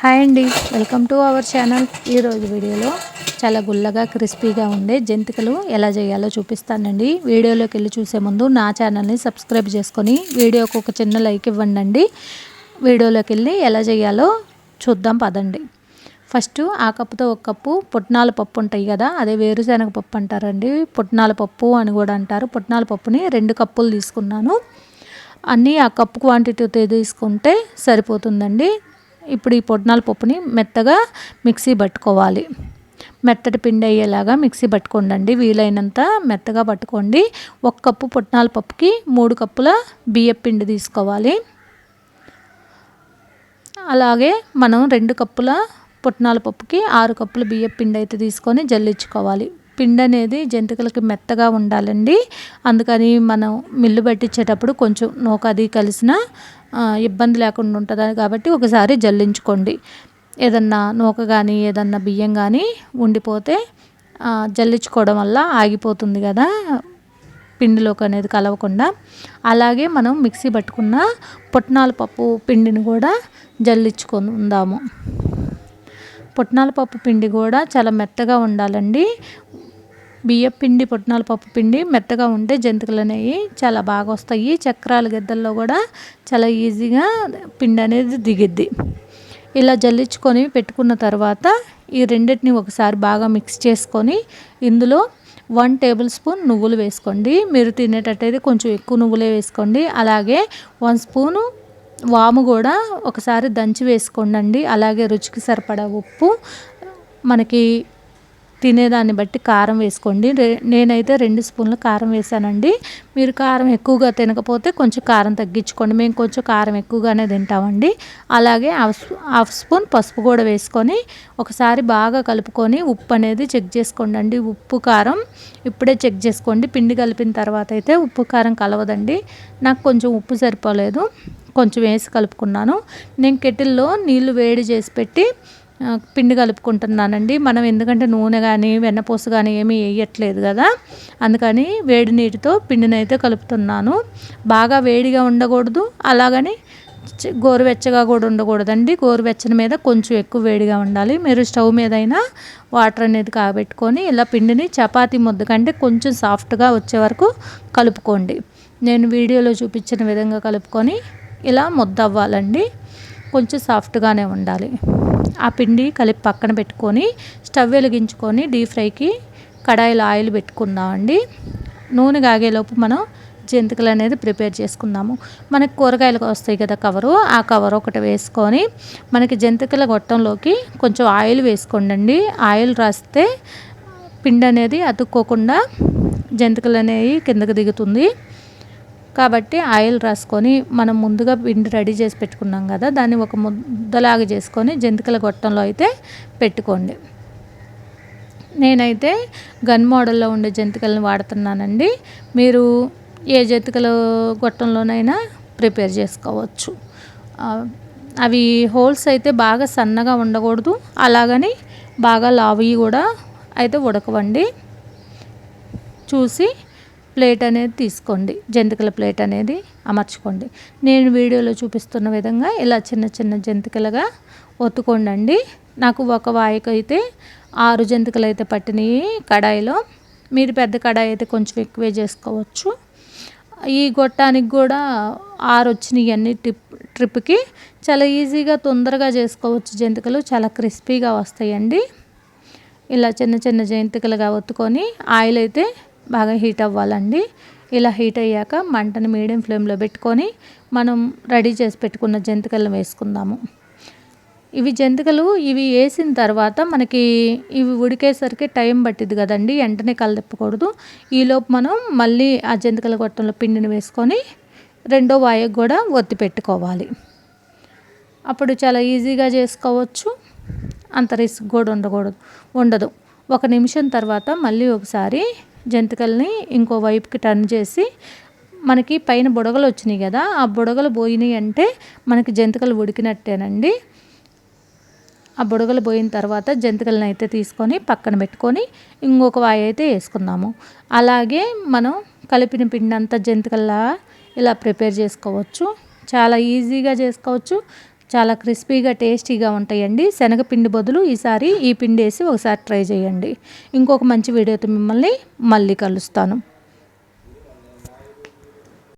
Hi అండి. Welcome to our channel. ఈరోజు వీడియోలో చాలా గుల్లగా క్రిస్పీగా ఉండే జంతికలు ఎలా చేయాలో చూపిస్తానండి. వీడియోలోకి వెళ్ళి చూసే ముందు నా ఛానల్ని సబ్స్క్రైబ్ చేసుకొని వీడియోకి ఒక చిన్న లైక్ ఇవ్వండి వీడియోలోకి వెళ్ళి ఎలా చేయాలో చూద్దాం పదండి. ఫస్ట్ ఆ కప్పుతో ఒక కప్పు పుట్నాల పప్పు ఉంటాయి కదా అదే వేరుశనగ పప్పు అంటారండి. పుట్నాల పప్పు అని కూడా అంటారు. పుట్నాల పప్పుని రెండు కప్పులు తీసుకున్నాను. అన్నీ ఆ కప్పు క్వాంటిటీతో తీసుకుంటే సరిపోతుందండి. ఇప్పుడు ఈ పొట్నాల పప్పుని మెత్తగా మిక్సీ పట్టుకోవాలి. మెత్తటి పిండి అయ్యేలాగా మిక్సీ పట్టుకోండి వీలైనంత మెత్తగా పట్టుకోండి. ఒక కప్పు పుట్నాల పప్పుకి మూడు కప్పుల బియ్యం పిండి తీసుకోవాలి. అలాగే మనం రెండు కప్పుల పుట్నాల పప్పుకి ఆరు కప్పుల బియ్యం పిండి అయితే తీసుకొని జల్లించుకోవాలి. పిండి అనేది జంతికలకి మెత్తగా ఉండాలండి. అందుకని మనం మిల్లు పట్టించేటప్పుడు కొంచెం నూకది కలిసిన ఇబ్బంది లేకుండా ఉంటుంది? కాబట్టి ఒకసారి జల్లించుకోండి. ఏదన్నా నూక కానీ ఏదన్నా బియ్యం కానీ ఉండిపోతే జల్లించుకోవడం వల్ల ఆగిపోతుంది కదా పిండిలోకి అనేది కలవకుండా. అలాగే మనం మిక్సీ పట్టుకున్న పుట్నాల పప్పు పిండిని కూడా జల్లించుకుందాము. పుట్నాల పప్పు పిండి కూడా చాలా మెత్తగా ఉండాలండి. బియ్య పిండి పుట్నాల పప్పు పిండి మెత్తగా ఉంటే జంతికలు అనేవి చాలా బాగా వస్తాయి. చక్రాల గిద్దల్లో కూడా చాలా ఈజీగా పిండి అనేది దిగిద్ది. ఇలా జల్లించుకొని పెట్టుకున్న తర్వాత ఈ రెండింటిని ఒకసారి బాగా మిక్స్ చేసుకొని ఇందులో వన్ టేబుల్ స్పూన్ నువ్వులు వేసుకోండి. మీరు తినేటట్టయితే కొంచెం ఎక్కువ నువ్వులే వేసుకోండి. అలాగే వన్ స్పూను వాము కూడా ఒకసారి దంచి వేసుకోండి అలాగే రుచికి సరిపడా ఉప్పు. మనకి తినేదాన్ని బట్టి కారం వేసుకోండి. నేనైతే రెండు స్పూన్లు కారం వేసానండి. మీరు కారం ఎక్కువగా తినకపోతే కొంచెం కారం తగ్గించుకోండి. మేము కొంచెం కారం ఎక్కువగానే తింటామండి. అలాగే హాఫ్ స్పూన్ పసుపు కూడా వేసుకొని ఒకసారి బాగా కలుపుకొని ఉప్పు అనేది చెక్ చేసుకోండి అండి ఉప్పు కారం ఇప్పుడే చెక్ చేసుకోండి. పిండి కలిపిన తర్వాత అయితే ఉప్పు కారం కలవదండి. నాకు కొంచెం ఉప్పు సరిపోలేదు. కొంచెం వేసి కలుపుకున్నాను. నేను కెటిల్లో నీళ్ళు వేడి చేసి పెట్టి పిండి కలుపుకుంటున్నానండి. మనం ఎందుకంటే నూనె కానీ వెన్నపూస కానీ ఏమీ వేయట్లేదు కదా. అందుకని వేడి నీటితో పిండిని అయితే కలుపుతున్నాను. బాగా వేడిగా ఉండకూడదు. అలాగని గోరువెచ్చగా కూడా ఉండకూడదండి. గోరువెచ్చని మీద కొంచెం ఎక్కువ వేడిగా ఉండాలి. మీరు స్టవ్ మీద అయినా వాటర్ అనేది కాబెట్టుకొని ఇలా పిండిని చపాతీ ముద్ద కంటే కొంచెం సాఫ్ట్గా వచ్చే వరకు కలుపుకోండి. నేను వీడియోలో చూపించిన విధంగా కలుపుకొని ఇలా ముద్ద అవ్వాలండి కొంచెం సాఫ్ట్గానే ఉండాలి. ఆ పిండి కలిపి పక్కన పెట్టుకొని స్టవ్ వెలిగించుకొని డీప్ ఫ్రైకి కడాయిలో ఆయిల్ పెట్టుకుందామండి నూనె కాగేలోపు మనం జంతికలు అనేది ప్రిపేర్ చేసుకుందాము. మనకి కూరగాయలు వస్తాయి కదా కవరు ఆ కవర్ ఒకటి వేసుకొని మనకి జంతికల గొట్టంలోకి కొంచెం ఆయిల్ వేసుకోండి ఆయిల్ రాస్తే పిండి అనేది అతుక్కోకుండా జంతికలు అనేవి కిందకి దిగుతుంది. కాబట్టి ఆయిల్ రాసుకొని మనం ముందుగా పిండి రెడీ చేసి పెట్టుకున్నాం కదా దాన్ని ఒక ముద్దలాగా చేసుకొని జంతికల గొట్టంలో అయితే పెట్టుకోండి. నేనైతే గన్ మోడల్లో ఉండే జంతికలను వాడుతున్నానండి. మీరు ఏ జంతికల గొట్టంలోనైనా ప్రిపేర్ చేసుకోవచ్చు. అవి హోల్స్ అయితే బాగా సన్నగా ఉండకూడదు అలాగని బాగా లావి కూడా అయితే ఉడకవండి. చూసి ప్లేట్ అనేది తీసుకోండి. జంతికల ప్లేట్ అనేది అమర్చుకోండి. నేను వీడియోలో చూపిస్తున్న విధంగా ఇలా చిన్న చిన్న జంతికలుగా ఒత్తుకోండి నాకు ఒక వాయికి అయితే ఆరు జంతికలు అయితే పట్టినాయి కడాయిలో. మీరు పెద్ద కడాయి అయితే కొంచెం ఎక్కువే చేసుకోవచ్చు. ఈ గొట్టానికి కూడా ఆరు వచ్చినాయి అన్ని ట్రిప్ ట్రిప్కి. చాలా ఈజీగా తొందరగా చేసుకోవచ్చు జంతికలు. చాలా క్రిస్పీగా వస్తాయండి. ఇలా చిన్న చిన్న జంతికలుగా ఒత్తుకొని ఆయిల్ అయితే బాగా హీట్ అవ్వాలండి. ఇలా హీట్ అయ్యాక మంటను మీడియం ఫ్లేమ్లో పెట్టుకొని మనం రెడీ చేసి పెట్టుకున్న జంతికలను వేసుకుందాము. ఇవి జంతికలు ఇవి వేసిన తర్వాత మనకి ఇవి ఉడికేసరికి టైం పట్టింది కదండి వెంటనే కలదెప్పకూడదు. ఈలోపు మనం మళ్ళీ ఆ జంతికల గొట్టంలో పిండిని వేసుకొని రెండో వాయకు కూడా ఒత్తి పెట్టుకోవాలి. అప్పుడు చాలా ఈజీగా చేసుకోవచ్చు. అంత రిస్క్ కూడా ఉండకూడదు ఉండదు. ఒక నిమిషం తర్వాత మళ్ళీ ఒకసారి జంతికల్ని ఇంకో వైపుకి టర్న్ చేసి మనకి పైన బుడగలు వచ్చినాయి కదా ఆ బుడగలు పోయినాయి అంటే మనకి జంతికలు ఉడికినట్టేనండి. ఆ బుడగలు పోయిన తర్వాత జంతికలను అయితే తీసుకొని పక్కన పెట్టుకొని ఇంకొక వాయి అయితే వేసుకుందాము. అలాగే మనం కలిపిన పిండి అంతా జంతికల్లా ఇలా ప్రిపేర్ చేసుకోవచ్చు. చాలా ఈజీగా చేసుకోవచ్చు. చాలా క్రిస్పీగా టేస్టీగా ఉంటాయండి. శనగపిండి బదులు ఈసారి ఈ పిండి వేసి ఒకసారి ట్రై చేయండి. ఇంకొక మంచి వీడియోతో మిమ్మల్ని మళ్ళీ కలుస్తాను.